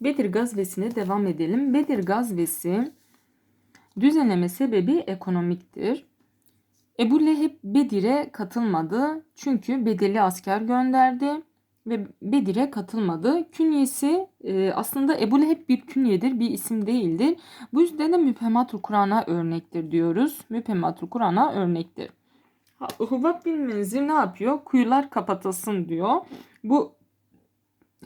Bedir gazvesine devam edelim. Bedir gazvesi düzenleme sebebi ekonomiktir. Ebu Leheb Bedir'e katılmadı çünkü bedeli asker gönderdi ve Bedir'e katılmadı. Künyesi e, aslında Ebu Leheb bir künyedir, bir isim değildir. Bu yüzden de Müphematul Kur'an'a örnektir diyoruz. Müphematul Kur'an'a örnektir. Hubab bin Menzir ne yapıyor? Kuyular kapatılsın diyor. Bu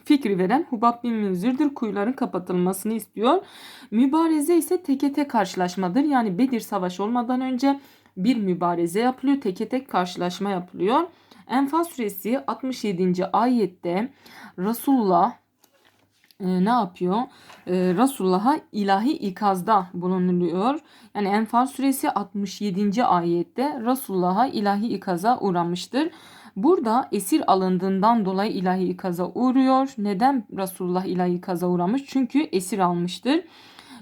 fikri veren Hubab bin Münzir'dir. Kuyuların kapatılmasını istiyor. Mübareze ise teke tek karşılaşmadır. Yani Bedir Savaşı olmadan önce bir mübareze yapılıyor. Teke tek karşılaşma yapılıyor. Enfal suresi 67. ayette Resulullah e, ne yapıyor? E, Resulullah'a ilahi ikazda bulunuluyor. Yani Enfal suresi 67. ayette Resulullah'a ilahi ikaza uğramıştır. Burada esir alındığından dolayı ilahi ikaza uğruyor. Neden Resulullah ilahi ikaza uğramış? Çünkü esir almıştır.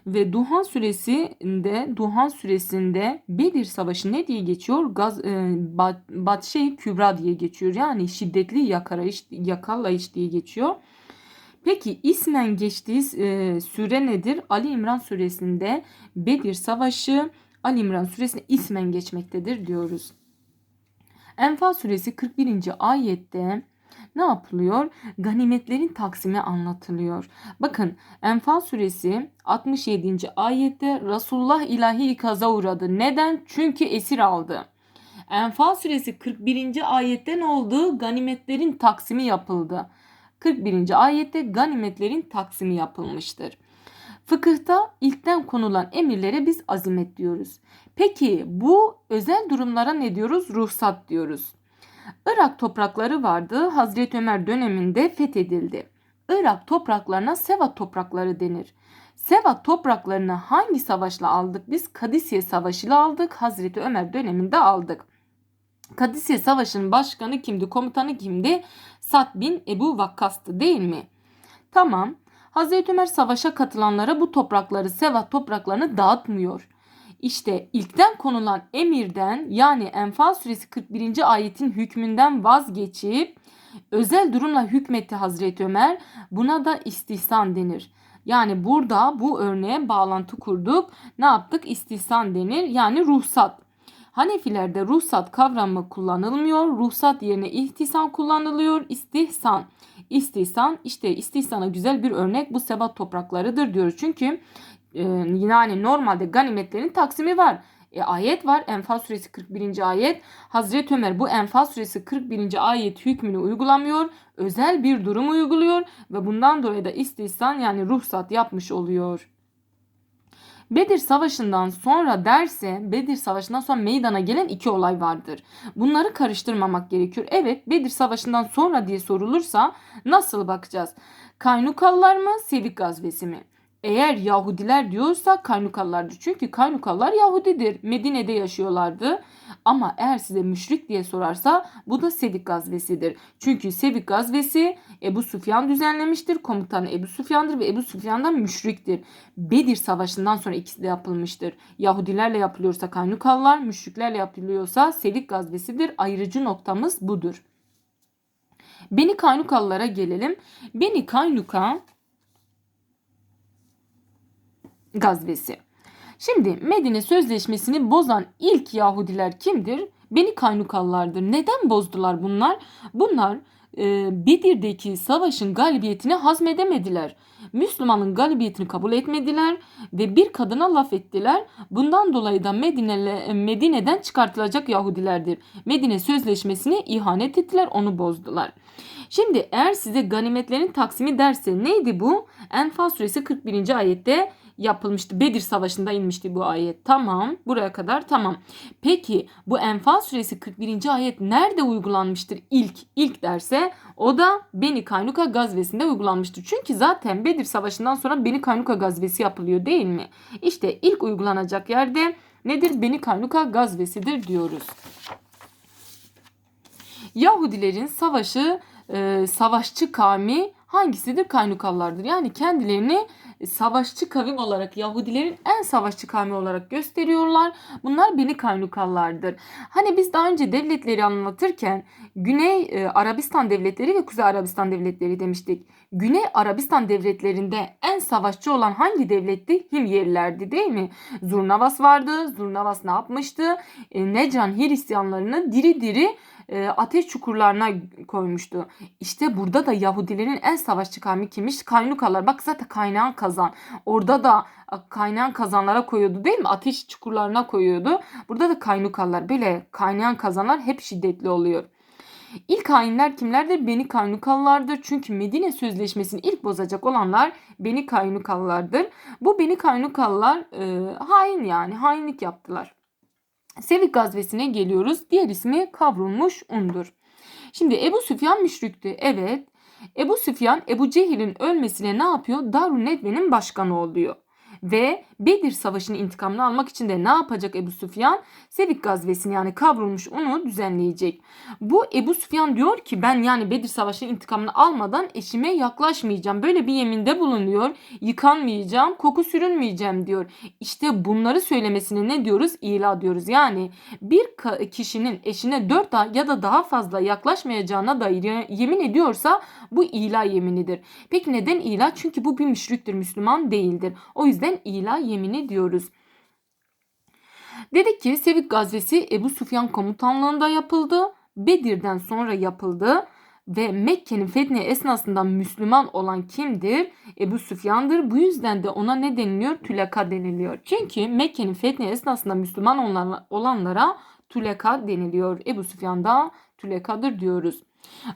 Ve Duhan suresinde Duhan suresinde Bedir Savaşı ne diye geçiyor? Gaz e, bat, Batşe Kübra diye geçiyor. Yani şiddetli yakarayış, yakalayış diye geçiyor. Peki ismen geçtiği e, süre nedir? Ali İmran suresinde Bedir Savaşı Ali İmran suresinde ismen geçmektedir diyoruz. Enfal suresi 41. ayette ne yapılıyor? Ganimetlerin taksimi anlatılıyor. Bakın Enfal suresi 67. ayette Resulullah ilahi ikaza uğradı. Neden? Çünkü esir aldı. Enfal suresi 41. ayette ne oldu? Ganimetlerin taksimi yapıldı. 41. ayette ganimetlerin taksimi yapılmıştır. Fıkıhta ilkten konulan emirlere biz azimet diyoruz. Peki bu özel durumlara ne diyoruz? Ruhsat diyoruz. Irak toprakları vardı. Hazreti Ömer döneminde fethedildi. Irak topraklarına Sevat toprakları denir. Sevat topraklarını hangi savaşla aldık? Biz Kadisiye Savaşı ile aldık. Hazreti Ömer döneminde aldık. Kadisiye Savaşı'nın başkanı kimdi? Komutanı kimdi? Sad bin Ebu Vakkas'tı değil mi? Tamam. Hazreti Ömer savaşa katılanlara bu toprakları, Sevat topraklarını dağıtmıyor. İşte ilkten konulan emirden yani Enfal suresi 41. ayetin hükmünden vazgeçip özel durumla hükmetti Hazreti Ömer. Buna da istihsan denir. Yani burada bu örneğe bağlantı kurduk. Ne yaptık? İstihsan denir. Yani ruhsat. Hanefilerde ruhsat kavramı kullanılmıyor. Ruhsat yerine ihtisan kullanılıyor. İstihsan. İstihsan işte istihsana güzel bir örnek bu sebat topraklarıdır diyoruz. Çünkü e, yani normalde ganimetlerin taksimi var. E, ayet var. Enfal suresi 41. ayet. Hazreti Ömer bu Enfal suresi 41. ayet hükmünü uygulamıyor. Özel bir durum uyguluyor ve bundan dolayı da istihsan yani ruhsat yapmış oluyor. Bedir Savaşı'ndan sonra derse Bedir Savaşı'ndan sonra meydana gelen iki olay vardır. Bunları karıştırmamak gerekiyor. Evet Bedir Savaşı'ndan sonra diye sorulursa nasıl bakacağız? Kaynukalılar mı Sevik gazvesi mi? Eğer Yahudiler diyorsa Kaynukalılardır. Çünkü Kaynukalılar Yahudidir. Medine'de yaşıyorlardı. Ama eğer size müşrik diye sorarsa bu da Sevik gazvesidir. Çünkü Sevik gazvesi Ebu Süfyan düzenlemiştir. Komutanı Ebu Süfyan'dır ve Ebu Süfyan da müşriktir. Bedir Savaşı'ndan sonra ikisi de yapılmıştır. Yahudilerle yapılıyorsa Kaynukalılar, müşriklerle yapılıyorsa Sevik gazvesidir. Ayrıcı noktamız budur. Beni Kaynukalılara gelelim. Beni Kaynuka gazvesi. Şimdi Medine Sözleşmesi'ni bozan ilk Yahudiler kimdir? Beni Kaynukalılardır. Neden bozdular bunlar? Bunlar e, Bedir'deki savaşın galibiyetini hazmedemediler. Müslümanın galibiyetini kabul etmediler ve bir kadına laf ettiler. Bundan dolayı da Medine, Medine'den çıkartılacak Yahudilerdir. Medine Sözleşmesi'ne ihanet ettiler, onu bozdular. Şimdi eğer size ganimetlerin taksimi derse neydi bu? Enfal suresi 41. ayette yapılmıştı. Bedir Savaşı'nda inmişti bu ayet. Tamam. Buraya kadar tamam. Peki bu Enfal suresi 41. ayet nerede uygulanmıştır ilk? ilk derse o da Beni Kaynuka gazvesinde uygulanmıştır. Çünkü zaten Bedir Savaşı'ndan sonra Beni Kaynuka gazvesi yapılıyor değil mi? İşte ilk uygulanacak yerde nedir? Beni Kaynuka gazvesidir diyoruz. Yahudilerin savaşı e, savaşçı kavmi hangisidir? Kaynukallardır. Yani kendilerini savaşçı kavim olarak Yahudilerin en savaşçı kavmi olarak gösteriyorlar. Bunlar Beni Kaynukallardır. Hani biz daha önce devletleri anlatırken Güney e, Arabistan devletleri ve Kuzey Arabistan devletleri demiştik. Güney Arabistan devletlerinde en savaşçı olan hangi devletti? Himyerilerdi değil mi? Zurnavas vardı. Zurnavas ne yapmıştı? E, Necran Hristiyanlarını diri diri e, ateş çukurlarına koymuştu. İşte burada da Yahudilerin en savaşçı kavmi kimmiş? Kaynukalar. Bak zaten kaynağın kazan. Orada da kaynağın kazanlara koyuyordu değil mi? Ateş çukurlarına koyuyordu. Burada da kaynukalar. Böyle kaynayan kazanlar hep şiddetli oluyor. İlk hainler kimlerdir? Beni Kaynukallardır. Çünkü Medine Sözleşmesi'ni ilk bozacak olanlar Beni Kaynukallardır. Bu Beni Kaynukallar e, hain yani hainlik yaptılar. Sevik gazvesine geliyoruz. Diğer ismi kavrulmuş undur. Şimdi Ebu Süfyan müşrikti. Evet. Ebu Süfyan Ebu Cehil'in ölmesine ne yapıyor? Darun Nedve'nin başkanı oluyor. Ve Bedir Savaşı'nın intikamını almak için de ne yapacak Ebu Süfyan? Sevik gazvesini yani kavrulmuş onu düzenleyecek. Bu Ebu Süfyan diyor ki ben yani Bedir Savaşı'nın intikamını almadan eşime yaklaşmayacağım. Böyle bir yeminde bulunuyor. Yıkanmayacağım, koku sürünmeyeceğim diyor. İşte bunları söylemesine ne diyoruz? İla diyoruz. Yani bir kişinin eşine dört ay ya da daha fazla yaklaşmayacağına dair yemin ediyorsa bu ila yeminidir. Peki neden ila? Çünkü bu bir müşriktir, Müslüman değildir. O yüzden ila yemini diyoruz. Dedik ki Sevik gazvesi Ebu Sufyan komutanlığında yapıldı. Bedir'den sonra yapıldı ve Mekke'nin fethi esnasında Müslüman olan kimdir? Ebu Süfyan'dır. Bu yüzden de ona ne deniliyor? Tüleka deniliyor. Çünkü Mekke'nin fethi esnasında Müslüman olanlara Tüleka deniliyor. Ebu Süfyan da Tüleka'dır diyoruz.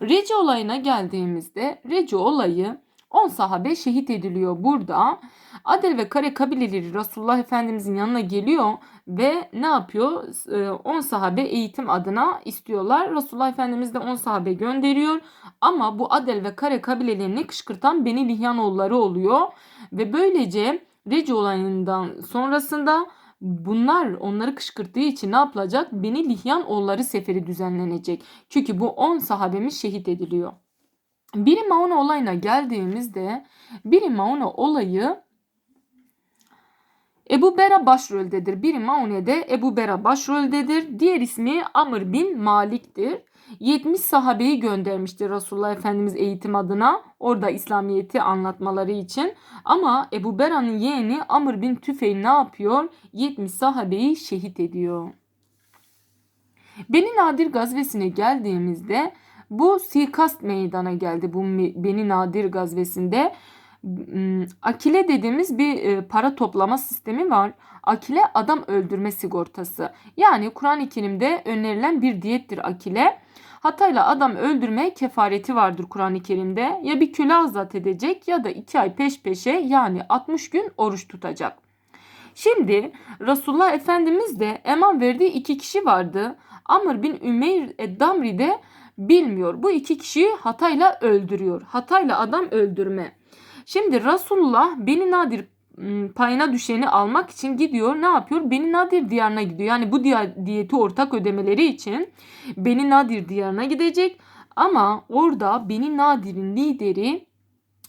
Reci olayına geldiğimizde Reci olayı 10 sahabe şehit ediliyor burada. Adel ve Kare kabileleri Resulullah Efendimizin yanına geliyor ve ne yapıyor? 10 ee, sahabe eğitim adına istiyorlar. Resulullah Efendimiz de 10 sahabe gönderiyor. Ama bu Adel ve Kare kabilelerini kışkırtan Beni Lihyanoğulları oluyor. Ve böylece Reci olayından sonrasında bunlar onları kışkırttığı için ne yapılacak? Beni Lihyan oğulları seferi düzenlenecek. Çünkü bu 10 sahabemiz şehit ediliyor. Biri Mauna olayına geldiğimizde Biri Mauna olayı Ebu Bera başroldedir. Biri Maune'de Ebu Bera başroldedir. Diğer ismi Amr bin Malik'tir. 70 sahabeyi göndermiştir Resulullah Efendimiz eğitim adına. Orada İslamiyet'i anlatmaları için. Ama Ebu Bera'nın yeğeni Amr bin Tüfeil ne yapıyor? 70 sahabeyi şehit ediyor. Beni Nadir gazvesine geldiğimizde bu suikast meydana geldi bu Beni Nadir gazvesinde. Hmm, Akile dediğimiz bir e, para toplama sistemi var. Akile adam öldürme sigortası. Yani Kur'an-ı Kerim'de önerilen bir diyettir akile. Hatayla adam öldürme kefareti vardır Kur'an-ı Kerim'de. Ya bir köle azat edecek ya da iki ay peş peşe yani 60 gün oruç tutacak. Şimdi Resulullah Efendimiz de eman verdiği iki kişi vardı. Amr bin Ümeyr Damri de bilmiyor. Bu iki kişiyi hatayla öldürüyor. Hatayla adam öldürme. Şimdi Resulullah Beni Nadir payına düşeni almak için gidiyor. Ne yapıyor? Beni Nadir diyarına gidiyor. Yani bu diyeti ortak ödemeleri için Beni Nadir diyarına gidecek. Ama orada Beni Nadir'in lideri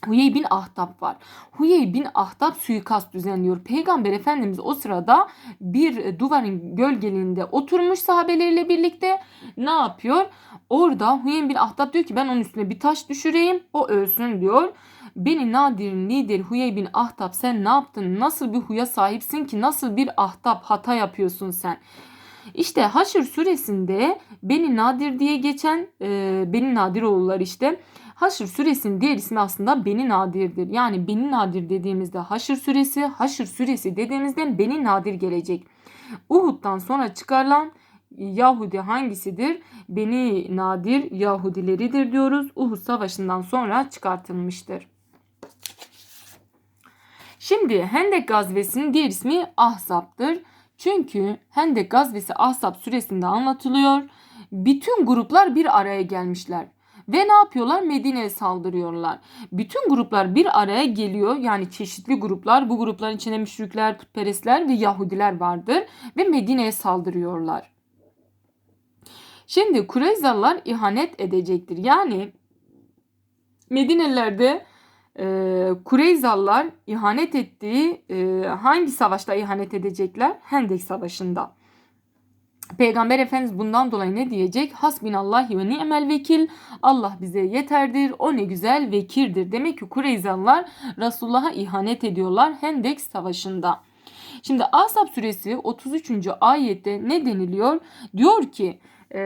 Huyey bin Ahtap var. Huyey bin Ahtap suikast düzenliyor. Peygamber Efendimiz o sırada bir duvarın gölgeliğinde oturmuş sahabeleriyle birlikte ne yapıyor? Orada Huyey bin Ahtap diyor ki ben onun üstüne bir taş düşüreyim o ölsün diyor. Beni Nadir'in lideri Huyey bin Ahtap sen ne yaptın? Nasıl bir huya sahipsin ki? Nasıl bir ahtap hata yapıyorsun sen? İşte Haşr suresinde Beni Nadir diye geçen e, Beni Nadir oğullar işte. Haşr suresinin diğer ismi aslında Beni Nadir'dir. Yani Beni Nadir dediğimizde Haşr suresi, Haşr suresi dediğimizde Beni Nadir gelecek. Uhud'dan sonra çıkarılan Yahudi hangisidir? Beni Nadir Yahudileridir diyoruz. Uhud savaşından sonra çıkartılmıştır. Şimdi Hendek gazvesinin diğer ismi Ahzab'dır. Çünkü Hendek gazvesi Ahzab süresinde anlatılıyor. Bütün gruplar bir araya gelmişler. Ve ne yapıyorlar? Medine'ye saldırıyorlar. Bütün gruplar bir araya geliyor. Yani çeşitli gruplar. Bu grupların içinde müşrikler, putperestler ve Yahudiler vardır. Ve Medine'ye saldırıyorlar. Şimdi Kureyzalılar ihanet edecektir. Yani Medineliler e, Kureyzalılar ihanet ettiği e, hangi savaşta ihanet edecekler? Hendek Savaşı'nda. Peygamber Efendimiz bundan dolayı ne diyecek? Hasbinallahi ve ni'mel vekil. Allah bize yeterdir. O ne güzel vekirdir. Demek ki Kureyzalılar Resulullah'a ihanet ediyorlar Hendek Savaşı'nda. Şimdi Asap suresi 33. ayette ne deniliyor? Diyor ki e,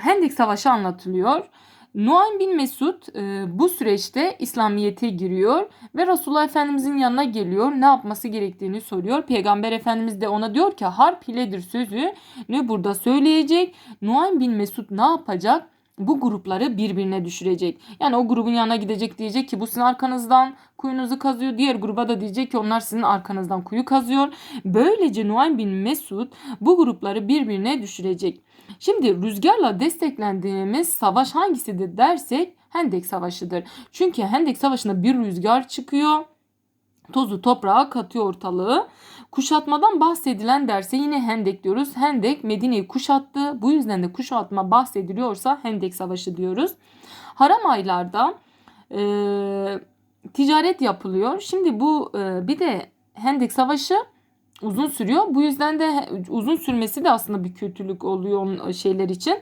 Hendek Savaşı anlatılıyor. Nuaym bin Mesud e, bu süreçte İslamiyet'e giriyor ve Resulullah Efendimizin yanına geliyor. Ne yapması gerektiğini soruyor. Peygamber Efendimiz de ona diyor ki harp hiledir sözü ne burada söyleyecek. Nuaym bin Mesud ne yapacak? Bu grupları birbirine düşürecek. Yani o grubun yanına gidecek diyecek ki bu sizin arkanızdan kuyunuzu kazıyor. Diğer gruba da diyecek ki onlar sizin arkanızdan kuyu kazıyor. Böylece Nuaym bin Mesud bu grupları birbirine düşürecek. Şimdi rüzgarla desteklendiğimiz savaş hangisidir dersek Hendek Savaşı'dır. Çünkü Hendek Savaşı'nda bir rüzgar çıkıyor. Tozu toprağa katıyor ortalığı. Kuşatmadan bahsedilen derse yine Hendek diyoruz. Hendek Medine'yi kuşattı. Bu yüzden de kuşatma bahsediliyorsa Hendek Savaşı diyoruz. Haram aylarda e, ticaret yapılıyor. Şimdi bu e, bir de Hendek Savaşı uzun sürüyor. Bu yüzden de uzun sürmesi de aslında bir kötülük oluyor şeyler için.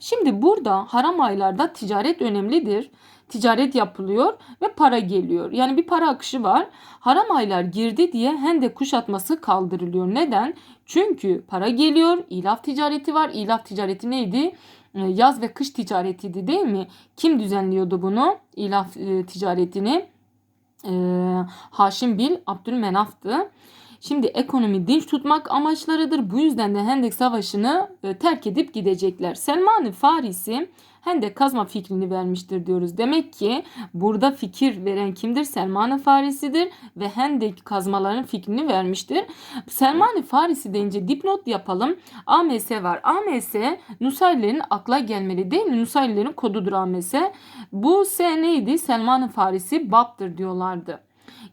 Şimdi burada haram aylarda ticaret önemlidir. Ticaret yapılıyor ve para geliyor. Yani bir para akışı var. Haram aylar girdi diye Hendek kuşatması kaldırılıyor. Neden? Çünkü para geliyor. İlaf ticareti var. İlaf ticareti neydi? Ee, yaz ve kış ticaretiydi değil mi? Kim düzenliyordu bunu? İlaf e, ticaretini. Ee, Haşim Bil Abdülmenaf'tı. Şimdi ekonomi dinç tutmak amaçlarıdır. Bu yüzden de Hendek Savaşı'nı e, terk edip gidecekler. Selman-ı Farisi Hendek kazma fikrini vermiştir diyoruz. Demek ki burada fikir veren kimdir? Selman-ı Farisi'dir ve Hendek kazmaların fikrini vermiştir. Selman-ı Farisi deyince dipnot yapalım. AMS var. AMS Nusayrilerin akla gelmeli değil mi? Nusayrilerin kodudur AMS. Bu S neydi? Selman-ı Farisi Bab'dır diyorlardı.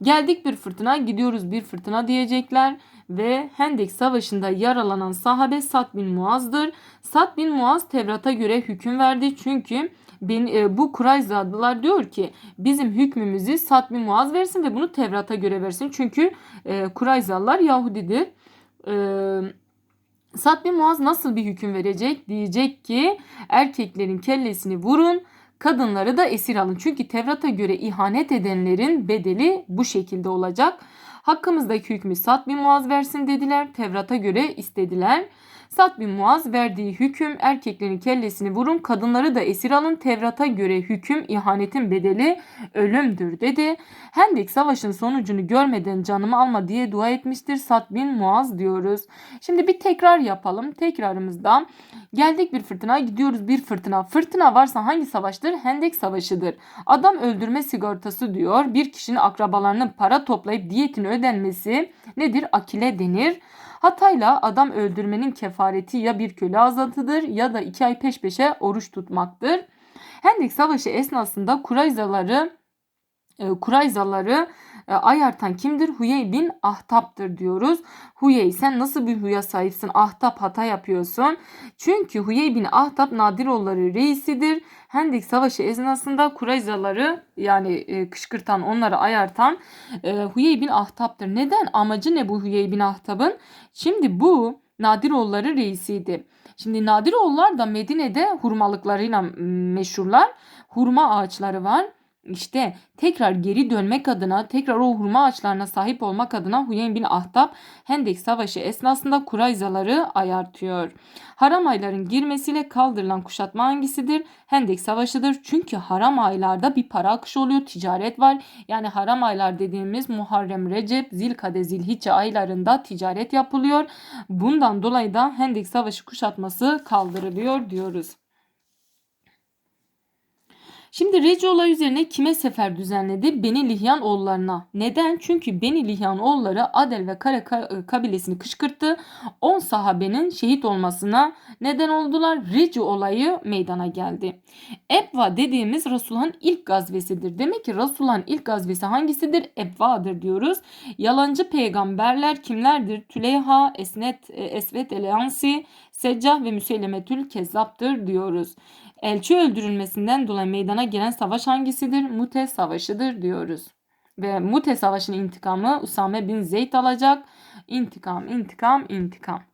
Geldik bir fırtına, gidiyoruz bir fırtına diyecekler ve Hendek Savaşı'nda yaralanan sahabe Sad bin Muaz'dır. Sad bin Muaz Tevrat'a göre hüküm verdi çünkü ben, e, bu Kurayzadılar diyor ki bizim hükmümüzü Sad bin Muaz versin ve bunu Tevrat'a göre versin. Çünkü e, Kurayzalılar Yahudidir. E, Sad bin Muaz nasıl bir hüküm verecek? Diyecek ki erkeklerin kellesini vurun kadınları da esir alın. Çünkü Tevrat'a göre ihanet edenlerin bedeli bu şekilde olacak. Hakkımızdaki hükmü Sad bin Muaz versin dediler. Tevrat'a göre istediler. Sad bin Muaz verdiği hüküm erkeklerin kellesini vurun kadınları da esir alın Tevrat'a göre hüküm ihanetin bedeli ölümdür dedi. Hendek savaşın sonucunu görmeden canımı alma diye dua etmiştir Sad bin Muaz diyoruz. Şimdi bir tekrar yapalım. Tekrarımızda geldik bir fırtına gidiyoruz bir fırtına. Fırtına varsa hangi savaştır? Hendek savaşıdır. Adam öldürme sigortası diyor. Bir kişinin akrabalarının para toplayıp diyetini ödenmesi nedir? Akile denir. Hatayla adam öldürmenin kefareti ya bir köle azatıdır ya da iki ay peş peşe oruç tutmaktır. Hendek Savaşı esnasında Kurayzaları Kurayzaları e, ayartan kimdir? Huyey bin Ahtap'tır diyoruz. Huyey sen nasıl bir huya sahipsin? Ahtap hata yapıyorsun. Çünkü Huyey bin Ahtap Nadiroğulları reisidir. Hendek Savaşı esnasında Kurayzaları yani e, kışkırtan onları ayartan e, Huyey bin Ahtap'tır. Neden? Amacı ne bu Huyey bin Ahtap'ın? Şimdi bu Nadiroğulları reisiydi. Şimdi Nadiroğullar da Medine'de hurmalıklarıyla meşhurlar. Hurma ağaçları var. İşte tekrar geri dönmek adına, tekrar o hurma ağaçlarına sahip olmak adına Huyeyn bin Ahtap Hendek Savaşı esnasında Kurayzaları ayartıyor. Haram ayların girmesiyle kaldırılan kuşatma hangisidir? Hendek Savaşı'dır. Çünkü haram aylarda bir para akışı oluyor, ticaret var. Yani haram aylar dediğimiz Muharrem, Recep, Zilkade, Zilhicce aylarında ticaret yapılıyor. Bundan dolayı da Hendek Savaşı kuşatması kaldırılıyor diyoruz. Şimdi Reci olay üzerine kime sefer düzenledi? Beni Lihyan oğullarına. Neden? Çünkü Beni Lihyan oğulları Adel ve Kare e, kabilesini kışkırttı. 10 sahabenin şehit olmasına neden oldular. Reci olayı meydana geldi. Ebva dediğimiz Resulullah'ın ilk gazvesidir. Demek ki Resulullah'ın ilk gazvesi hangisidir? Ebva'dır diyoruz. Yalancı peygamberler kimlerdir? Tüleyha, Esnet, e, Esvet Eleansi, Seccah ve Müseylemetül Kezzap'tır diyoruz. Elçi öldürülmesinden dolayı meydana gelen savaş hangisidir? Mute Savaşı'dır diyoruz. Ve Mute Savaşı'nın intikamı Usame bin Zeyd alacak. İntikam, intikam, intikam.